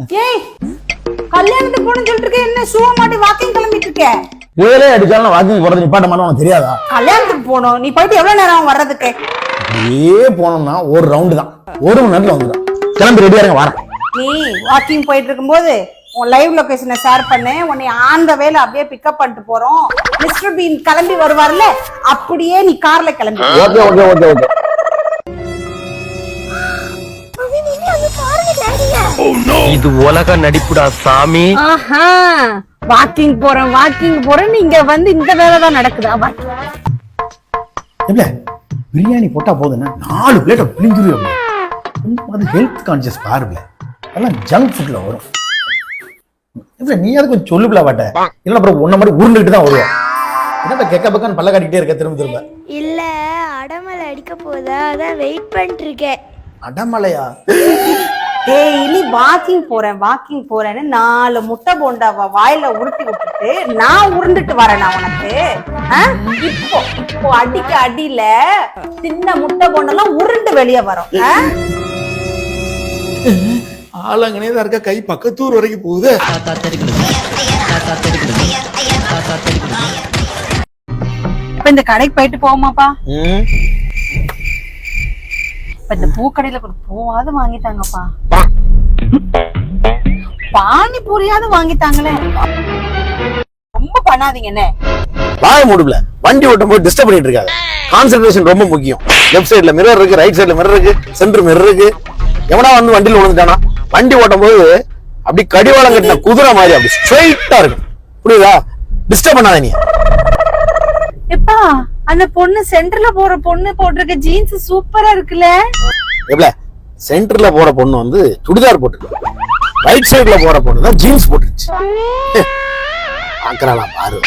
ஏய் கல்யாணத்துக்கு போகணும்னு சொல்லிட்டு இருக்க என்ன ஷூ மாட்டி வாக்கிங் கிளம்பிட்டு இருக்க புயலே அடிச்சாலும் வாக்கிங் போறது நிப்பாட்ட மாட்டோம் உனக்கு தெரியாதா? கல்யாணத்துக்கு போகணும். நீ போயிட்டு எவ்வளவு நேரம் ஆகும் வர்றதுக்கு? அப்படியே போனோம்னா ஒரு ரவுண்டு தான். ஒரு மணி நேரத்துல வந்துடும் கிளம்பி ரெடியா இருங்க வரேன். நீ வாக்கிங் போயிட்டு இருக்கும்போது உன் லைவ் லொகேஷனை ஷேர் பண்ணு. உன்னை ஆந்த வேலை அப்படியே பிக்கப் பண்ணிட்டு போறோம். மிஸ்டர் பீன் கிளம்பி வருவார்ல அப்படியே நீ கார்ல கிளம்பி. ஓகே ஓகே ஓகே ஓகே இது உலக நடிப்புடா சாமி. ஆஹா. வாக்கிங் போறேன் வாக்கிங் போறேன். நீங்க வந்து இந்த வேலை தான் நடக்குதா. பிரியாணி போட்டா போதுன்னா நாலு பிளேட்டை பிழிஞ்சிருவோம் அது ஹெல்த் கான்சியஸ் பாருல எல்லாம் ஜங்க் ஃபுட்ல வரும். இல்ல நீ அது கொஞ்சம் சொல்லுபில வாட்ட இல்ல அப்புறம் உன்ன மாதிரி உருண்டுகிட்டு தான் வருவோம் என்ன கெக்க பக்கம் பல்ல காட்டிக்கிட்டே இருக்க திரும்ப திரும்ப. இல்ல அடமலை அடிக்க போதா? அதான் வெயிட் பண்ணிட்டு இருக்கேன். அடமலையா? டெய்லி வாக்கிங் போறேன் வாக்கிங் போறேன்னு நாலு முட்டை போண்டாவ வாயில உருட்டி விட்டுட்டு நான் உருண்டுட்டு வரேனா உனக்கு. ஆ? இப்போ இப்போ அடிக்க அடியில சின்ன முட்டை போண்டெல்லாம் உருண்டு வெளியே வரும். ஆ? ஆளாங்கனே தான் இருக்க கை பக்கத்தூர் வரைக்கும் போகுது. இப்ப இந்த கடைக்கு போயிட்டு போவோமாப்பா? இப்ப இந்த பூக்கடையில கூட பூவாவது வாங்கிட்டாங்கப்பா. பானிபூரியாவது வாங்கிட்டாங்களே ரொம்ப பண்ணாதீங்க என்ன? வாய மூடுல வண்டி ஓட்டும் போது டிஸ்டர்ப் பண்ணிட்டு இருக்காங்க கான்சென்ட்ரேஷன் ரொம்ப முக்கியம். லெஃப்ட் சைடுல மிரர் இருக்கு ரைட் சைடுல மிரர் இருக்கு சென்டர் மிரர் இருக்கு. எவனா வந்து வண்டியில விழுந்துட்டானா? வண்டி ஓட்டும் போது அப்படி கடிவாளம் கட்டின குதிரை மாதிரி அப்படி ஸ்ட்ரைட்டா இருக்கும். புரியுதா? டிஸ்டர்ப் பண்ணாத நீ. எப்பா அந்த பொண்ணு சென்டர்ல போற பொண்ணு போட்டிருக்க ஜீன்ஸ் சூப்பரா இருக்குல்ல? எப்பல? சென்டர்ல போற பொண்ணு வந்து சுடிதார் போட்டுருக்கு. ரைட் சைடுல போற பொண்ணு தான் ஜீன்ஸ் போட்டுருச்சு. பாக்குறாளா பாரு.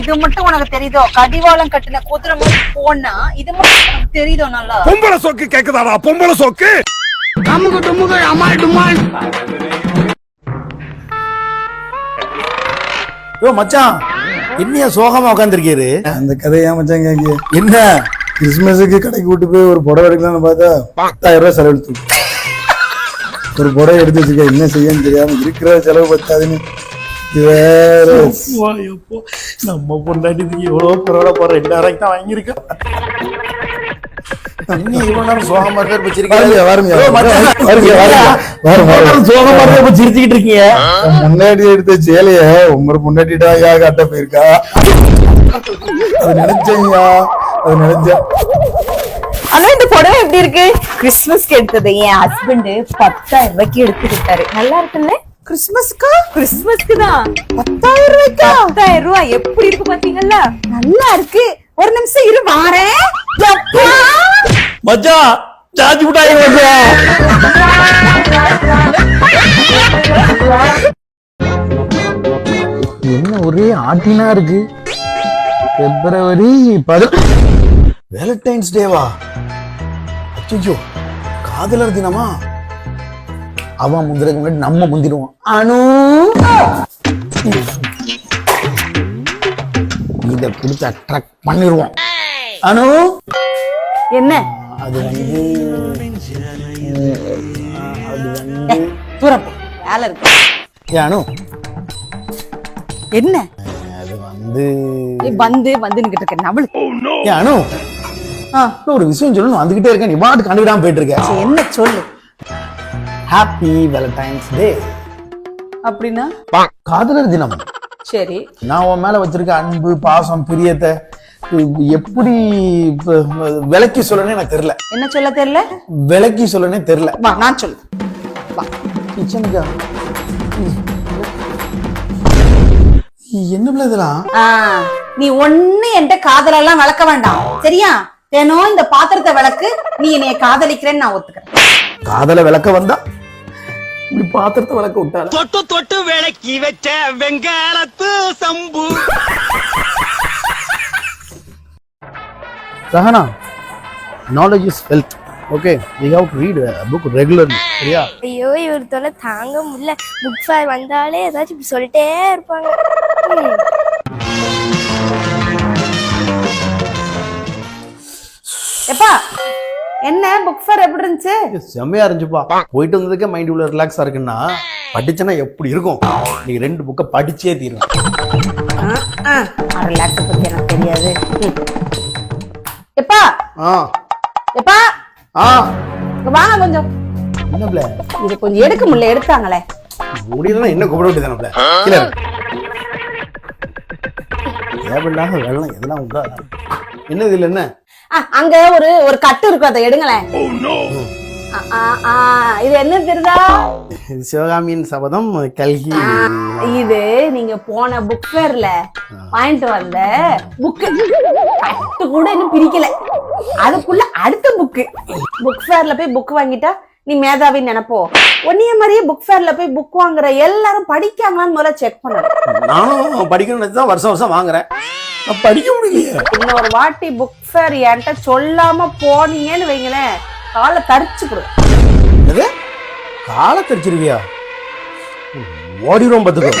இது மட்டும் உனக்கு தெரியுதோ? கடிவாளம் கட்டின குதிரை மாதிரி போனா இது மட்டும் உனக்கு தெரியுதோ நல்லா? பொம்பளை சொக்கு கேக்குதாடா? பொம்பளை சொக்கு? யோ மச்சான் என்னையா சோகமா உட்காந்துருக்கீரு அந்த கதையா மச்சான் கேக்கு. என்ன? கிறிஸ்மஸுக்கு கடைக்கு கூட்டு போய் ஒரு புடவை எடுக்கலாம்னு பார்த்தா பத்தாயிரம் ரூபாய் செலவெடுத்து ஒரு புடவை எடுத்து வச்சுக்க என்ன செய்யன்னு தெரியாம இருக்கிற செலவு பத்தாதுன்னு. வேற நம்ம பொண்டாட்டிக்கு எவ்வளவு பரவாயில்ல போற ரெண்டாயிரம் தான் வாங்கியிருக்கோம். முன்னாடி எடுத்த சேலைய உங்க முன்னாடிட்டா ஐயா காட்ட போயிருக்கா. அது நினைச்சேங்கய்யா அது நினைச்சேன். ஆனா இந்த புடவை எப்படி இருக்கு? கிறிஸ்துமஸ்க்கு எடுத்தது. என் ஹஸ்பண்ட் பத்தாயிரம் ரூபாய்க்கு எடுத்து கொடுத்தாரு. நல்லா இருக்குல்ல? கிறிஸ்துமஸ்க்கு கிறிஸ்துமஸ்க்கு தான். பத்தாயிரம் ரூபாய்க்கா? பத்தாயிரம் ரூபாய் எப்படி இருக்கு பாத்தீங்கல்ல? நல்லா இருக்கு. ஒரு நிமிஷம் இரு வாரேன்? மச்சான் சார்ஜ் விட்டாங்க என்ன ஒரே ஆட்டினா இருக்கு? பிப்ரவரி பதி வேலண்டைன்ஸ் டேவா அச்சோ காதலர் தினமா? அவன் முந்திரக்கு முன்னாடி நம்ம முந்திடுவோம். அனு! இத கொடுத்து அட்ராக்ட் பண்ணிடுவோம். அனு! என்ன? அது வந்து ஏய், தூரம் போ. வேலை இருக்கு. அனு! என்ன? அது வந்து வந்து வந்து இருக்க நவளு ஏ அனு! ஆ, இன்னும் ஒரு விஷயம் சொல்லணும். வந்துகிட்டே இருக்கேன். நீ பாட்டு கண்டுக்கிடாம போயிட்டு இருக்க என்ன சொல்லு? ஹாப்பி வேலண்டைன்ஸ் டே அப்படின்னா? காதலர் தினம். சரி. நான் உன் மேல வச்சிருக்க அன்பு பாசம் பிரியத்தை எப்படி விளக்கி சொல்லணும்னு எனக்கு தெரியல. என்ன சொல்ல தெரியல? விளக்கி சொல்லனே தெரியல. வா நான் சொல்லு. வா. கிச்சனுக்கா? என்ன பிள்ளை இதெல்லாம்? ஆ, நீ ஒண்ணு என்கிட்ட காதலெல்லாம் விளக்க வேண்டாம். சரியா? தினம் இந்த பாத்திரத்தை விளக்கு நீ என்னைய காதலிக்கிறேன்னு நான் ஒத்துக்கிறேன். காதல விளக்க வந்தா? இப்படி பாத்திரத்தை விளக்க விட்டால தொட்டு தொட்டு விளக்கி வச்ச வெங்காலத்து சம்பு. Sahana knowledge is wealth okay we have to read book regularly சரியா? ஐயோ இவர் தொலை தாங்க முடியல. புக் ஃபேர் வந்தாலே ஏதாச்சும் இப்படி சொல்லிட்டே இருப்பாங்க. புக் ஃபேர் எப்படி இருந்துச்சு? செம்மையா இருந்துச்சுப்பா. போயிட்டு வந்ததுக்கே மைண்ட் இவ்வளவு ரிலாக்ஸா இருக்குன்னா படிச்சேன்னா எப்படி இருக்கும்? நீ ரெண்டு புக்கை படிச்சே தீரும். ரிலாக்ஸ் பத்தி எனக்கு தெரியாது. எப்பா? ஆ. எப்பா? ஆ. வாங்க கொஞ்சம். என்ன பிள்ளை? இது கொஞ்சம் எடுக்க முடியல எடுத்தாங்களே. முடியலன்னா என்ன கூப்பிட வேண்டியதானே இல்ல தேவையில்லாத வெள்ளம் எதெல்லாம் உண்டா? என்ன இதுல என்ன? அங்க ஒரு ஒரு கட்டு இருக்கும் அதை எடுங்களேன். ஆ, இது என்ன தெரியுதா? சிவகாமியின் சபதம் கல்கி. இது நீங்க போன புக் ஃபேர்ல வாங்கிட்டு வந்த புக்கு கட்டு கூட இன்னும் பிரிக்கல. அதுக்குள்ள அடுத்த புக்கு புக் ஃபேர்ல போய் புக் வாங்கிட்டா நீ மேதாவின்னு நினைப்போ. ஒன்னிய மாதிரியே புக் ஃபேர்ல போய் புக் வாங்குற எல்லாரும் படிக்காங்களான்னு முதல்ல செக் பண்ணணும். நானும் படிக்கணும்னு தான் வருஷம் வருஷம் வாங்குறேன். நான் படிக்க முடியலையே. இன்னொரு வாட்டி புக் ஃபேர் என்கிட்ட சொல்லாம போனீங்கன்னு வைங்களேன் காலை தரிச்சு கொடு. என்னது? காலை தெரிச்சிருவியா? ஓடிடும் பார்த்துக்கோ.